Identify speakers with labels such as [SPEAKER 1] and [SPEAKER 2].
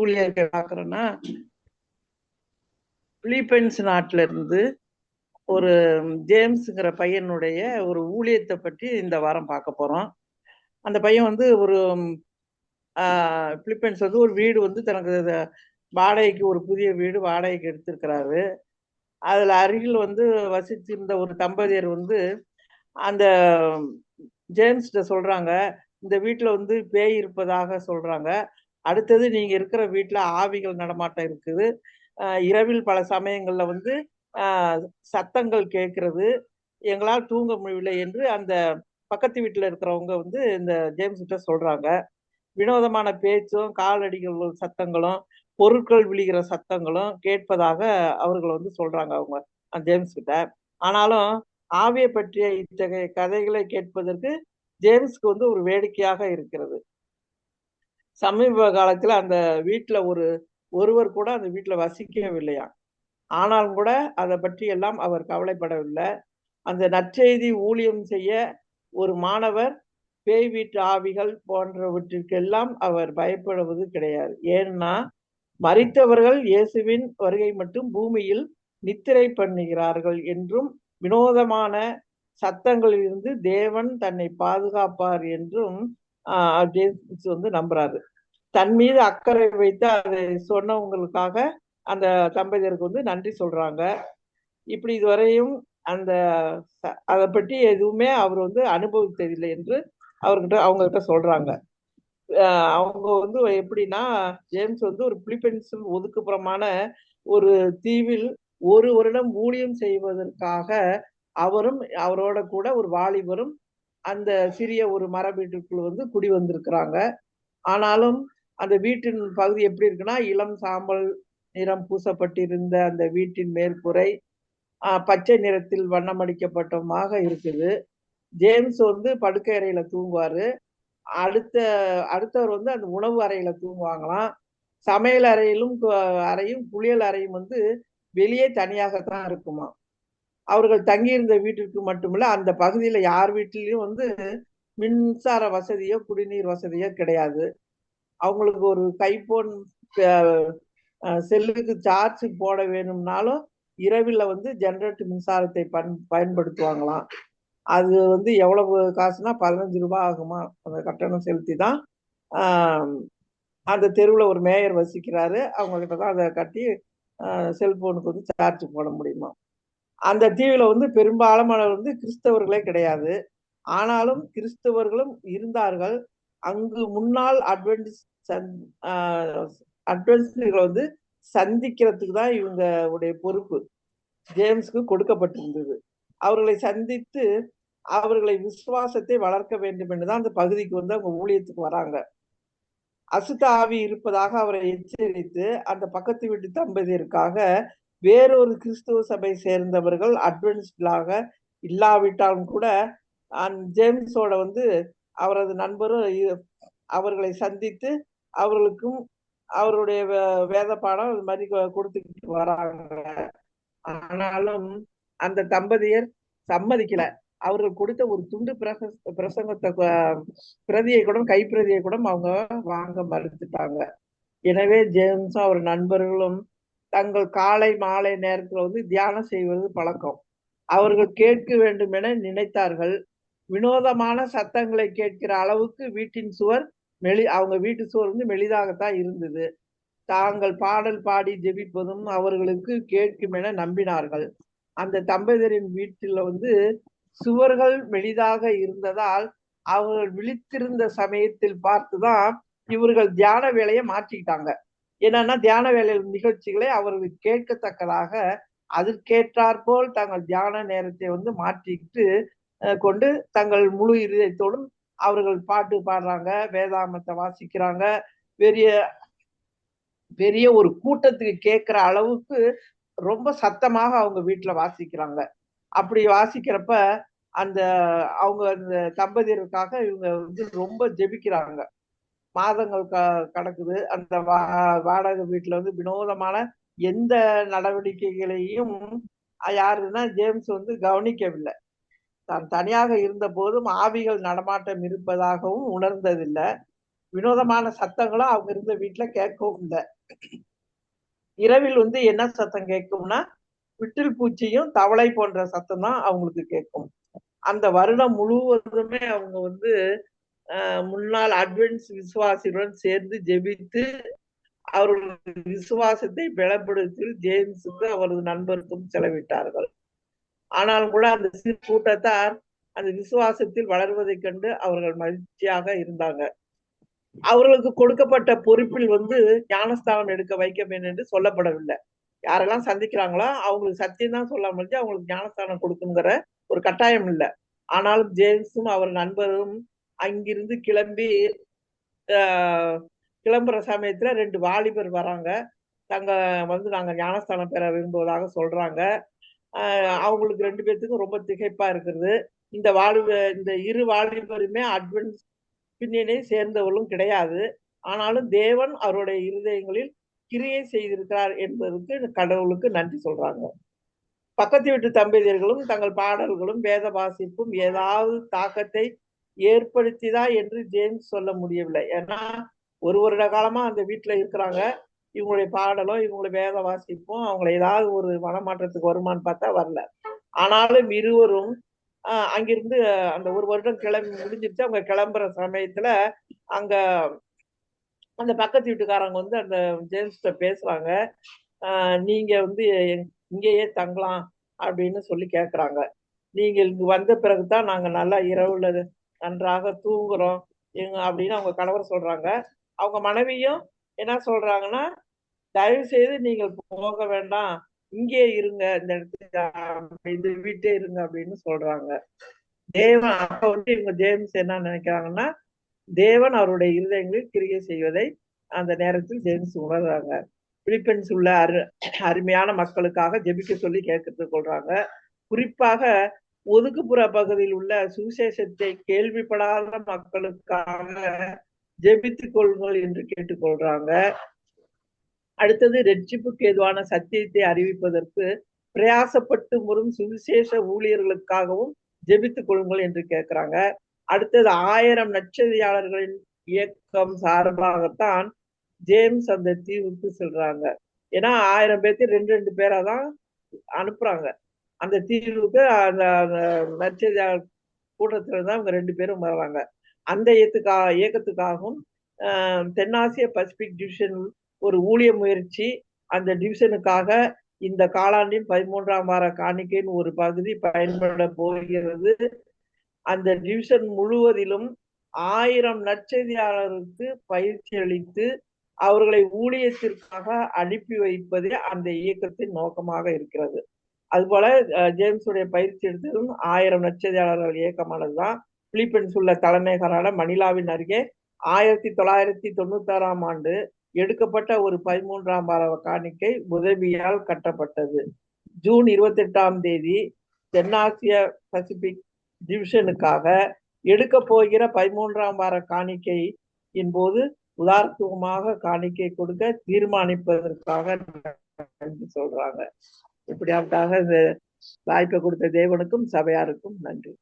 [SPEAKER 1] ஊழியர்கள் பார்க்குறோன்னா பிலிப்பைன்ஸ் நாட்டில இருந்து ஒரு ஜேம்ஸுங்கிற பையனுடைய ஒரு ஊழியத்தை பற்றி இந்த வாரம் பார்க்க போறோம். அந்த பையன் வந்து ஒரு பிலிப்பைன்ஸ் வந்து ஒரு வீடு வந்து தனக்கு வாடகைக்கு ஒரு புதிய வீடு வாடகைக்கு எடுத்திருக்கிறாரு. அதில் அருகில் வந்து வசித்திருந்த ஒரு தம்பதியர் வந்து அந்த ஜேம்ஸ்கிட்ட சொல்கிறாங்க இந்த வீட்டில் வந்து பேய் இருப்பதாக சொல்கிறாங்க அடுத்தது நீங்க இருக்கிற வீட்டுல ஆவிகள் நடமாட்டம் இருக்குது. இரவில் பல சமயங்கள்ல வந்து சத்தங்கள் கேட்கறது. எங்களால் தூங்க முடியவில்லை என்று அந்த பக்கத்து வீட்டுல இருக்கிறவங்க வந்து இந்த ஜேம்ஸ் கிட்ட சொல்றாங்க. வினோதமான பேச்சும் காலடிகள் சத்தங்களும் பொருட்கள் விழுகிற சத்தங்களும் கேட்பதாக அவர்கள் வந்து சொல்றாங்க அவங்க அந்த ஜேம்ஸ் கிட்ட. ஆனாலும் ஆவியை பற்றிய இத்தகைய கதைகளை கேட்பதற்கு ஜேம்ஸ்க்கு வந்து ஒரு வேடிக்கையாக இருக்கிறது. சமீப காலத்துல அந்த வீட்டுல ஒரு ஒருவர் கூட அந்த வீட்டுல வசிக்கவில்லையா? ஆனாலும் கூட அதை பற்றி எல்லாம் அவர் கவலைப்படவில்லை. அந்த நற்செய்தி ஊழியம் செய்ய ஒரு மாணவர் பேய் வீட்டு ஆவிகள் போன்றவற்றிற்கெல்லாம் அவர் பயப்படுவது கிடையாது. ஏன்னா மறித்தவர்கள் இயேசுவின் வருகை மட்டும் பூமியில் நித்திரை பண்ணுகிறார்கள் என்றும் வினோதமான சத்தங்களிலிருந்து தேவன் தன்னை பாதுகாப்பார் என்றும் ஆஹ் வந்து நம்புறாரு. தன் மீது அக்கறை வைத்து அதை சொன்னவங்களுக்காக அந்த தம்பதியருக்கு வந்து நன்றி சொல்றாங்க. இப்படி இதுவரையும் அந்த அதை பற்றி எதுவுமே அவர் வந்து அனுபவித்ததில்லை என்று அவர்கிட்ட அவங்ககிட்ட சொல்றாங்க. அவங்க வந்து எப்படின்னா ஜேம்ஸ் வந்து ஒரு பிலிப்பைன்ஸில் ஒதுக்குப்புறமான ஒரு தீவில் ஒரு வருடம் ஊழியம் செய்வதற்காக அவரும் அவரோட கூட ஒரு வாலிபரும் அந்த சிறிய ஒரு மர வீட்டுக்குள் வந்து குடி வந்திருக்கிறாங்க. ஆனாலும் அந்த வீட்டின் பகுதி எப்படி இருக்குன்னா இளம் சாம்பல் நிறம் பூசப்பட்டிருந்த அந்த வீட்டின் மேற்புறை பச்சை நிறத்தில் வண்ணமடிக்கப்பட்டமாக இருக்குது. ஜேம்ஸ் வந்து படுக்கை அறையில தூங்குவாரு. அடுத்த அடுத்தவர் வந்து அந்த உணவு அறையில தூங்குவாங்களாம். சமையல் அறையிலும் கு- அறையும் குளியல் அறையும் வந்து வெளியே தனியாகத்தான் இருக்குமா அவர்கள் தங்கியிருந்த வீட்டிற்கு மட்டுமில்ல அந்த பகுதியில யார் வீட்டிலையும் வந்து மின்சார வசதியோ குடிநீர் வசதியோ கிடையாது. அவங்களுக்கு ஒரு கைபோன் செல்லுக்கு சார்ஜ் போட வேணும்னாலும் இரவில் வந்து ஜென்ரேட் மின்சாரத்தை பயன் பயன்படுத்துவாங்களாம். அது வந்து எவ்வளவு காசுனா பதினஞ்சு ரூபாய் ஆகுமா? அந்த கட்டணம் செலுத்தி தான் அந்த தெருவில் ஒரு மேயர் வசிக்கிறாரு. அவங்கக்கிட்ட தான் அதை கட்டி செல்போனுக்கு வந்து சார்ஜ் போட முடியுமா? அந்த தீவில் வந்து பெரும்பாலானவர் வந்து கிறிஸ்தவர்களே கிடையாது. ஆனாலும் கிறிஸ்தவர்களும் இருந்தார்கள். அங்கு முன்னாள் அட்வென்டிஸ் அட்வென்டிஸ்களை வந்து சந்திக்கிறதுக்கு தான் இவங்க உடைய பொறுப்பு. ஜேம்ஸ்க்கு கொடுக்கப்பட்டிருந்தது. அவர்களை சந்தித்து அவர்களை விசுவாசத்தை வளர்க்க வேண்டும் என்றுதான் அந்த பகுதிக்கு வந்து அவங்க ஊழியத்துக்கு வராங்க. அசுத்த ஆவி இருப்பதாக அவரை எச்சரித்து அந்த பக்கத்து வீட்டு தம்பதியருக்காக வேறொரு கிறிஸ்துவ சபை சேர்ந்தவர்கள் அட்வென்ஸ்டாக இல்லாவிட்டாலும் கூட ஜேம்ஸோட வந்து அவரது நண்பரும் அவர்களை சந்தித்து அவர்களுக்கும் அவருடைய வேத பாடம் அது மாதிரி கொடுத்துக்கிட்டு வராங்க. ஆனாலும் அந்த தம்பதியர் சம்மதிக்கல. அவர்கள் கொடுத்த ஒரு துண்டு பிரச பிரசங்கத்தை பிரதியை கூட கைப்பிரதியை கூட அவங்க வாங்க மறுத்துட்டாங்க. எனவே ஜேம்ஸும் அவர் நண்பர்களும் தங்கள் காலை மாலை நேரத்தில் வந்து தியானம் செய்வது பழக்கம். அவர்கள் கேட்க வேண்டும் என நினைத்தார்கள். வினோதமான சத்தங்களை கேட்கிற அளவுக்கு வீட்டின் சுவர் மெலி அவங்க வீட்டு சுவர் வந்து மெலிதாகத்தான் இருந்தது. தாங்கள் பாடல் பாடி ஜெபிப்பதும் அவர்களுக்கு கேட்கும் என நம்பினார்கள். அந்த தம்பதியரின் வீட்டில் வந்து சுவர்கள் மெலிதாக இருந்ததால் அவர்கள் விழித்திருந்த சமயத்தில் பார்த்துதான் இவர்கள் தியான வேலையை மாற்றிக்கிட்டாங்க. என்னன்னா தியான வேலையில் நிகழ்ச்சிகளை அவர்கள் கேட்கத்தக்கதாக அதற்கேற்றாற்போல் தங்கள் தியான நேரத்தை வந்து மாற்றிக்கிட்டு கொண்டு தங்கள் முழு இதயத்தோடும் அவர்கள் பாட்டு பாடுறாங்க வேதாமத்தை வாசிக்கிறாங்க. பெரிய பெரிய ஒரு கூட்டத்துக்கு கேட்கிற அளவுக்கு ரொம்ப சத்தமாக அவங்க வீட்டுல வாசிக்கிறாங்க. அப்படி வாசிக்கிறப்ப அந்த அவங்க அந்த தம்பதியருக்காக இவங்க வந்து ரொம்ப ஜெபிக்கிறாங்க. மாதங்கள் க கடக்குது. அந்த வா வாடகை வீட்டுல வந்து வினோதமான எந்த நடவடிக்கைகளையும் யாருன்னா ஜேம்ஸ் வந்து கவனிக்கவில்லை. தான் தனியாக இருந்த போதும் ஆவிகள் நடமாட்டம் இருப்பதாகவும் உணர்ந்ததில்லை. வினோதமான சத்தங்களும் அவங்க இருந்த வீட்டுல கேட்கவும் இல்லை. இரவில் வந்து என்ன சத்தம் கேட்கும்னா விட்டில் பூச்சியும் தவளை போன்ற சத்தம் தான் அவங்களுக்கு கேட்கும். அந்த வருடம் முழுவதுமே அவங்க வந்து முன்னாள் அட்வென்ஸ் விசுவாசிகளுடன் சேர்ந்து ஜெபித்து அவர்கள் விசுவாசத்தை பலப்படுத்தி ஜேம்ஸுக்கு அவரது நண்பருக்கும் செலவிட்டார்கள். ஆனாலும் கூட அந்த சிறு கூட்டத்தார் அந்த விசுவாசத்தில் வளர்வதைக் கண்டு அவர்கள் மகிழ்ச்சியாக இருந்தாங்க. அவர்களுக்கு கொடுக்கப்பட்ட பொறுப்பில் வந்து ஞானஸ்தானம் எடுக்க வைக்க வேண்டும் என்று சொல்லப்படவில்லை. யாரெல்லாம் சந்திக்கிறாங்களோ அவங்களுக்கு சத்தியம் தான் சொல்ல முடிஞ்சு அவங்களுக்கு ஞானஸ்தானம் கொடுக்குங்கிற ஒரு கட்டாயம் இல்லை. ஆனாலும் ஜேம்ஸும் அவர் நண்பரும் அங்கிருந்து கிளம்பி கிளம்புற சமயத்துல ரெண்டு வாலிபர் வராங்க. தங்க வந்து நாங்க ஞானஸ்தானம் பெற விரும்புவதாக சொல்றாங்க. அவங்களுக்கு ரெண்டு பேர்த்துக்கும் ரொம்ப திகைப்பா இருக்கிறது இந்த வாலிப இந்த இரு வாலிபருமே அட்வென்ஸ் பின்னணியை சேர்ந்தவர்களும் கிடையாது. ஆனாலும் தேவன் அவருடைய இருதயங்களில் கிரியை செய்திருக்கிறார் என்பதற்கு கடவுளுக்கு நன்றி சொல்றாங்க. பக்கத்து வீட்டு தம்பதியர்களும் தங்கள் பாடல்களும் வேத வாசிப்பும் ஏதாவது தாக்கத்தை ஏற்படுத்திதா என்று ஜேம்ஸ் சொல்ல முடியவில்லை. ஏன்னா ஒரு வருட காலமா அந்த வீட்டுல இருக்கிறாங்க. இவங்களுடைய பாடலும் இவங்களுடைய வேத வாசிப்பும் அவங்களை ஏதாவது ஒரு மனமாற்றத்துக்கு வருமானு பார்த்தா வரல. ஆனாலும் இருவரும் அங்கிருந்து அந்த ஒரு வருடம் கிளம்பி முடிஞ்சிருச்சு. அவங்க கிளம்புற சமயத்துல அங்க அந்த பக்கத்து வீட்டுக்காரங்க வந்து அந்த ஜேம்ஸ்ட பேசுறாங்க. நீங்க வந்து இங்கேயே தங்கலாம் அப்படின்னு சொல்லி கேட்குறாங்க நீங்க இங்கு வந்த பிறகுதான் நாங்க நல்லா இரவுல நன்றாக தூங்குறோம். எங்க அப்படின்னு அவங்க கணவர் சொல்றாங்க. அவங்க மனைவியும் என்ன சொல்றாங்கன்னா தயவு செய்து நீங்கள் போக வேண்டாம். இங்கே இருங்க. இந்த இடத்துல இந்த வீட்டே இருங்க அப்படின்னு சொல்றாங்க. தேவன் அப்ப வந்து இவங்க ஜேம்ஸ் என்ன நினைக்கிறாங்கன்னா தேவன் அவருடைய இருதயங்களில் கிரியை செய்வதை அந்த நேரத்தில் ஜேம்ஸ் உணர்றாங்க. பிலிப்பைன்ஸ் உள்ள அரு அருமையான மக்களுக்காக ஜெபிக்க சொல்லி கேட்கறது கொள்றாங்க குறிப்பாக ஒதுக்குப்புற பகுதியில் உள்ள சுவிசேஷத்தை கேள்விப்படாத மக்களுக்காக ஜெபித்துக் கொள்ளுங்கள் என்று கேட்டுக்கொள்றாங்க. அடுத்தது ரெட்சிப்புக்கு எதுவான சத்தியத்தை அறிவிப்பதற்கு பிரயாசப்பட்டு வரும் சுவிசேஷ ஊழியர்களுக்காகவும் ஜெபித்துக் கொள்ளுங்கள் என்று கேட்கிறாங்க. அடுத்தது ஆயிரம் நட்சதியாளர்களின் இயக்கம் சார்பாகத்தான் ஜேம்ஸ் அந்த தீவுக்கு செல்றாங்க. ஏன்னா ஆயிரம் பேர்த்து ரெண்டு ரெண்டு பேரா தான் அனுப்புறாங்க. அந்த தீர்வுக்கு அந்த நட்சதியாளர் கூட்டத்தில் தான் அவங்க ரெண்டு பேரும் வர்றாங்க. அந்த இயக்கத்துக்கா இயக்கத்துக்காகவும் தென்னாசிய பசிபிக் டிவிஷன் ஒரு ஊழிய முயற்சி அந்த டிவிஷனுக்காக இந்த காலாண்டின் பதிமூன்றாம் வார காணிக்கையின் ஒரு பகுதி பயன்பட போகிறது. அந்த டிவிஷன் முழுவதிலும் ஆயிரம் நற்செய்தியாளருக்கு பயிற்சி அளித்து அவர்களை ஊழியத்திற்காக அனுப்பி வைப்பதே அந்த இயக்கத்தின் நோக்கமாக இருக்கிறது. அதுபோல ஜேம்ஸுடைய பயிற்சி எடுத்ததும் ஆயிரம் நற்செய்தியாளர்கள் இயக்கமானதுதான். பிலிப்பைன்ஸ் உள்ள தலைநகரான மணிலாவின் அருகே ஆயிரத்தி தொள்ளாயிரத்தி தொண்ணூத்தாறாம் ஆண்டு எடுக்கப்பட்ட ஒரு பதிமூன்றாம் வார காணிக்கை உதவியால் கட்டப்பட்டது. ஜூன் இருபத்தி எட்டாம் தேதி தென்னாசிய பசிபிக் டிவிஷனுக்காக எடுக்க போகிற பதிமூன்றாம் வார காணிக்கையின் போது உதார்த்தமாக காணிக்கை கொடுக்க தீர்மானிப்பதற்காக சொல்றாங்க. இப்படியாவதாக இந்த வாய்ப்பை கொடுத்த தேவனுக்கும் சபையாருக்கும் நன்றி.